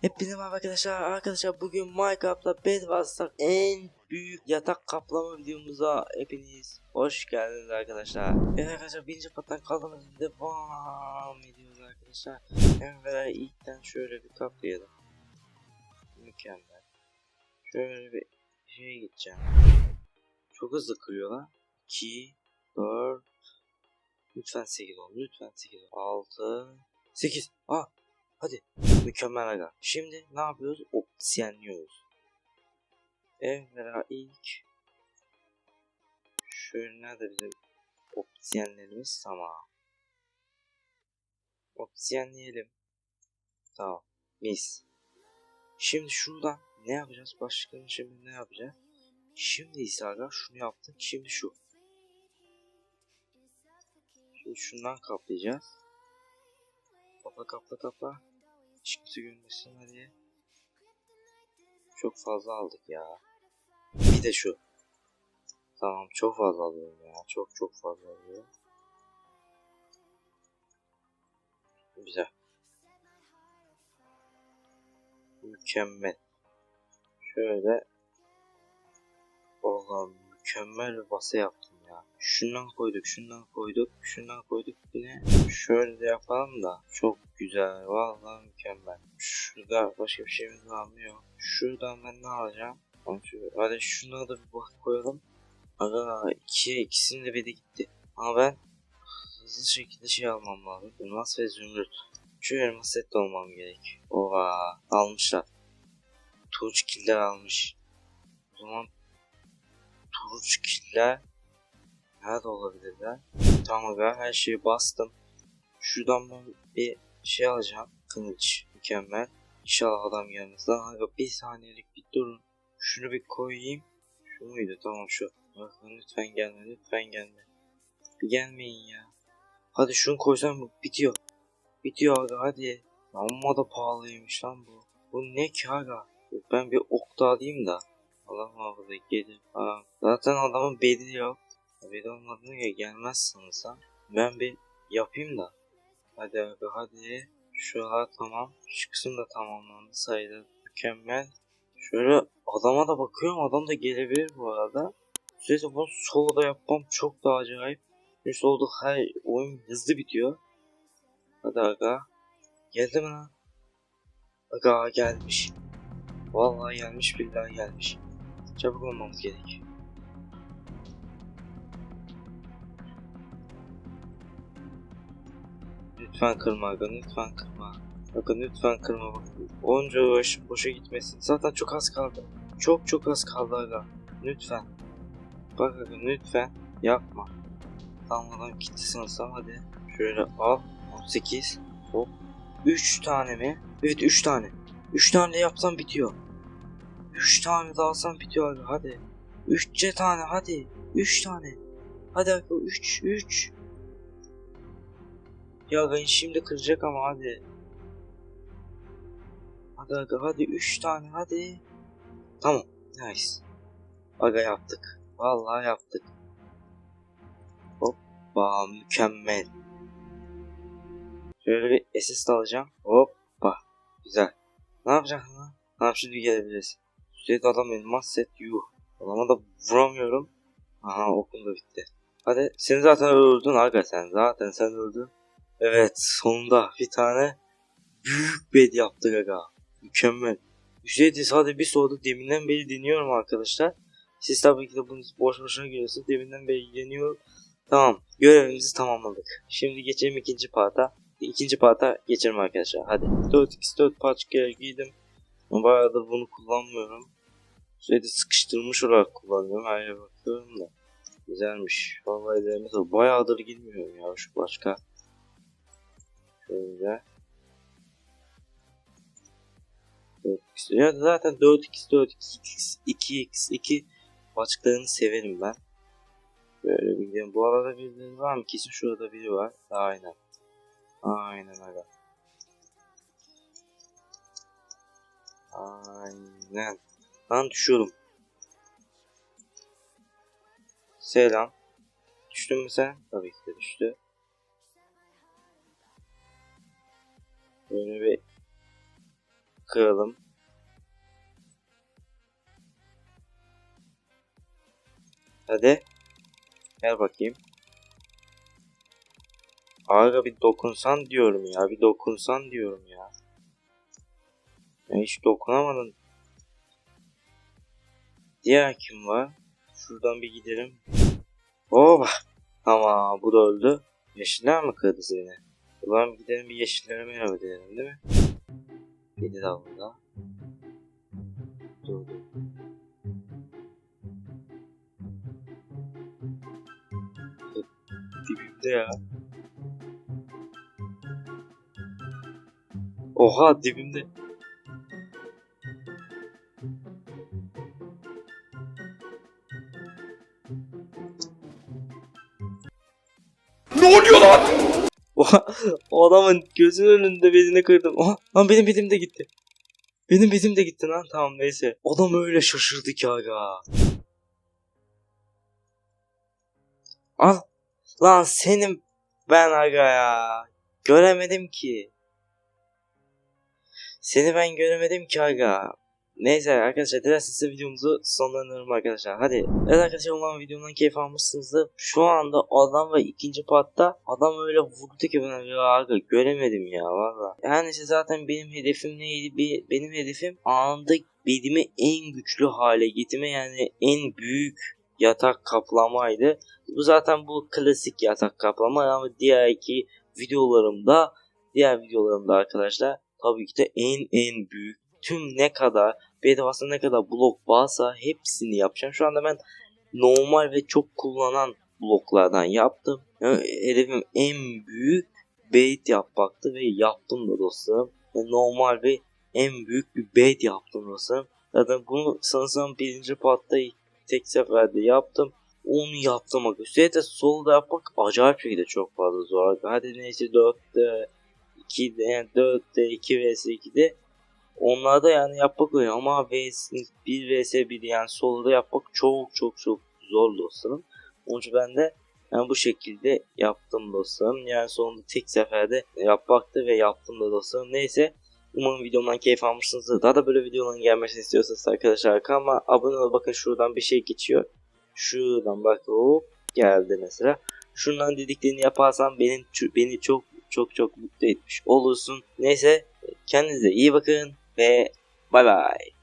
Hepinize merhaba arkadaşlar. Arkadaşlar bugün Minecraft'ta Bedwars'ta en büyük yatak kaplama videomuza hepiniz hoş geldiniz arkadaşlar. Evet arkadaşlar birinci pattan kaldığımız devam ediyoruz arkadaşlar. Evvela ilkten şöyle bir kaplayalım. Mükemmel. Şöyle bir şeye gideceğim. Çok hızlı kırıyorlar. 2, 4, lütfen 8 ol, lütfen 8 ol. 6, 8. Ah Hadi. Mükemmel aga. Şimdi ne yapıyoruz? Opsiyonluyoruz. Evvela ilk şöyle nerede bizim opsiyonlarımız tamam. Opsiyonleyelim. Tamam. Mis. Şimdi şuradan ne yapacağız? Başkanın şimdi ne yapacağız? Şimdi ise aga şunu yaptık. Şimdi şu. Şimdi şundan kaplayacağız. Kapla kapla kapla. Kimse görmesin hadi. Çok fazla aldık ya. Bir de şu. Tamam çok fazla alıyorum ya. Çok çok fazla alıyorum. Güzel. Mükemmel. Şöyle. Oğlum mükemmel bir basa yaptım ya. Şundan koyduk, şundan koyduk, şundan koyduk yine. Şöyle de yapalım da. Çok güzel, vallahi mükemmel. Şurada başka bir şeyimiz var mı yok. Şuradan ben ne alacağım? Hadi şuna da bir bak koyalım. Aga ikiye ikisinin de biri gitti. Ama ben hızlı şekilde şey almam lazım. Elmas ve zümrüt. Şu elmas set olmam gerek. Oha almışlar. Turunç killer almış. O zaman turunç killer Nerede olabilirler? Tamam aga her şeyi bastım. Şuradan ben bir şey alacağım. Kılıç. Mükemmel. İnşallah adam gelmez. Lan bir saniyelik bir durun. Şunu bir koyayım. Şu muydu? Tamam şu. Bakın lütfen gelme lütfen gelme. Bir gelmeyin ya. Hadi şunu koysam bitiyor. Bitiyor aga hadi. Amma da pahalıymış lan bu. Bu ne ki aga? Ben bir ok da alayım da. Allah muhafaza gelir. Ha. Zaten adamın bedeli yok. Olmadığına göre gelmezsiniz ha. Ben bir yapayım da. Hadi abi hadi. Şuralar tamam. Şu kısım da tamamlandı sayılır. Mükemmel. Şöyle adama da bakıyorum. Adam da gelebilir bu arada. Sürekli bunu soloda yapmam çok daha acayip. Çünkü soloda her oyun hızlı bitiyor. Hadi aga. Geldi mi lan? Aga gelmiş. Vallahi gelmiş billahi gelmiş. Çabuk olmamız gerek. Lütfen kırma aga lütfen kırma. Aga lütfen kırma bak. Onca uğraş boşa gitmesin. Zaten çok az kaldı. Çok çok az kaldı aga. Lütfen. Bak aga lütfen yapma. Tamam gitti sanırsam hadi. Şöyle al. 18. Hop. 3 tane mi? Evet 3 tane. 3 tane de yapsam bitiyor. 3 tane de alsam bitiyor aga hadi. 3 tane hadi. 3 tane. Hadi aga 3 3. Ya ben şimdi kıracak ama hadi. Hadi aga hadi 3 tane hadi. Tamam. Nice. Aga yaptık. Vallahi yaptık. Hoppa mükemmel. Şöyle bir assist alacağım. Hoppa. Güzel. Ne yapacaksın lan? Tamam şimdi gelebiliriz. Sürekli adam elmas set yuh. Adama da vuramıyorum. Aha okum da bitti. Hadi sen zaten öldün aga sen zaten sen öldün. Evet sonunda bir tane büyük bed yaptık aga. Mükemmel. Üstelik sadece bir soruda deminden beri deniyorum arkadaşlar. Siz tabii ki de bunu boş boşuna görüyorsunuz. Deminden beri deniyorum. Tamam görevimizi tamamladık. Şimdi geçelim ikinci parta. İkinci parta geçelim arkadaşlar. Hadi. 4x4 parça giydim. Bayağıdır bunu kullanmıyorum. Sürekli sıkıştırmış olarak kullanıyorum. Her yere bakıyorum da. Güzelmiş. Vallahi ellerimiz bayağıdır girmiyorum ya şu başka. Şöyle. 4x. Ya zaten 4x, 4x, 2x, 2x, 2 başlıklarını severim ben. Böyle bildiğim. Bu arada birileri var mı? Kesin şurada biri var. Aynen. Aynen öyle. Aynen. Ben düşüyorum. Selam. Düştün mü sen? Tabii ki de düştü. Böyle bir kıralım. Hadi. Gel bakayım. Aga bir dokunsan diyorum ya. Bir dokunsan diyorum ya. Ya hiç dokunamadın. Diğer kim var? Şuradan bir gidelim. Oba. Tamam bu da öldü. Yeşiller mi kırdı seni? Ulan gidelim bir yeşillere merhaba diyelim değil mi? Beni de burada. Dur dur. Dibimde ya. Oha dibimde. Ne oluyor lan? O adamın gözünün önünde bezini kırdım. Oha, lan benim bezim de gitti. Benim bezim de gitti lan tamam neyse. Adam öyle şaşırdı ki aga. Al. Lan senin ben aga ya. Göremedim ki. Seni ben göremedim ki aga. Neyse arkadaşlar dilerseniz videomuzu sonlandıralım arkadaşlar. Hadi. Evet arkadaşlar umarım videomdan keyif almışsınızdır. Şu anda adam ve ikinci partta adam öyle vurdu ki bana ya göremedim ya valla. Yani işte zaten benim hedefim neydi? Benim hedefim anında bedimi en güçlü hale getirme yani en büyük yatak kaplamaydı. Bu zaten bu klasik yatak kaplama ama diğer iki videolarımda diğer videolarımda arkadaşlar tabii ki de en en büyük tüm ne kadar bedavasında ne kadar blok varsa hepsini yapacağım. Şu anda ben normal ve çok kullanan bloklardan yaptım. Yani hedefim en büyük bait yapmaktı ve yaptım da dostlarım. Yani normal ve en büyük bir bait yaptım dostlarım. Zaten bunu sanırsam birinci partta tek seferde yaptım. Onu yaptım. Üstelik de solda yapmak acayip şekilde çok fazla zor. Hadi neyse 4'te 2'de yani 4'te 2 vs 2'de Onlarda yani yapmak öyle ama vs 1 vs 1 yani soloda yapmak çok çok çok zor dostlarım. Onun için ben de yani bu şekilde yaptım dostlarım. Yani sonunda tek seferde yapmaktı ve yaptım da dostlarım. Neyse umarım videomdan keyif almışsınızdır. Daha da böyle videoların gelmesini istiyorsanız arkadaşlar kanalıma abone ol. Bakın şuradan bir şey geçiyor. Şuradan bak hop geldi mesela. Şundan dediklerini yaparsan benim beni çok çok çok mutlu etmiş olursun. Neyse kendinize iyi bakın ve bay bay.